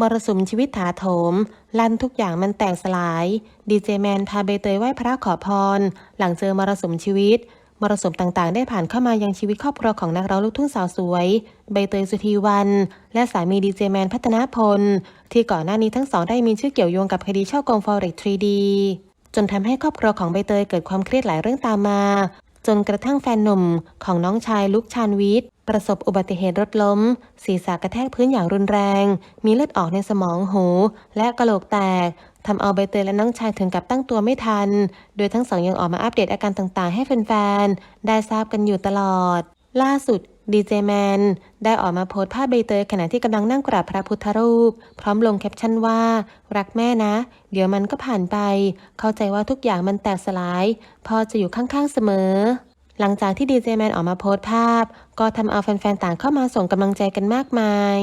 มรสุมชีวิตถาโถม ลั่นทุกอย่างมันแตกสลาย ดีเจแมนพาใบเตยไหว้พระขอพร หลังเจอมรสุมชีวิต มรสุมต่างๆ ได้ผ่านเข้ามายังชีวิตครอบครัวของนักร้องลูกทุ่งสาวสวย ใบเตยสุธีวัน และสามีดีเจแมนพัฒนาพล ที่ก่อนหน้านี้ทั้งสองได้มีชื่อเกี่ยวโยงกับคดีช่อโกงฟอเร็ก 3D จนทำให้ครอบครัวของใบเตยเกิดความเครียดหลายเรื่องตามมา จนกระทั่งแฟนหนุ่มของน้องชายลุกชานวิทย์ ประสบอุบัติเหตุรถล้ม ศีรษะกระแทกพื้นอย่างรุนแรง มีเลือดออกในสมองหู และกระโหลกแตกทำเอาใบเตยและน้องชายถึงกับตั้งตัวไม่ทัน โดยทั้งสองยังออกมาอัปเดตอาการต่างๆ ให้แฟนๆ ได้ทราบกันอยู่ตลอด ล่าสุดดีเจแมนได้ออกมาโพสต์ภาพใบเตยขณะที่กำลังนั่งกราบพระพุทธรูป พร้อมลงแคปชั่นว่า รักแม่นะ เดี๋ยวมันก็ผ่านไป เข้าใจว่าทุกอย่างมันแตกสลายพ่อจะอยู่ข้างๆเสมอ หลังจากที่ดีเจแมนออกมาโพสต์ภาพ ก็ทำเอาแฟนๆ ต่างเข้ามาส่งกำลังใจกันมากมาย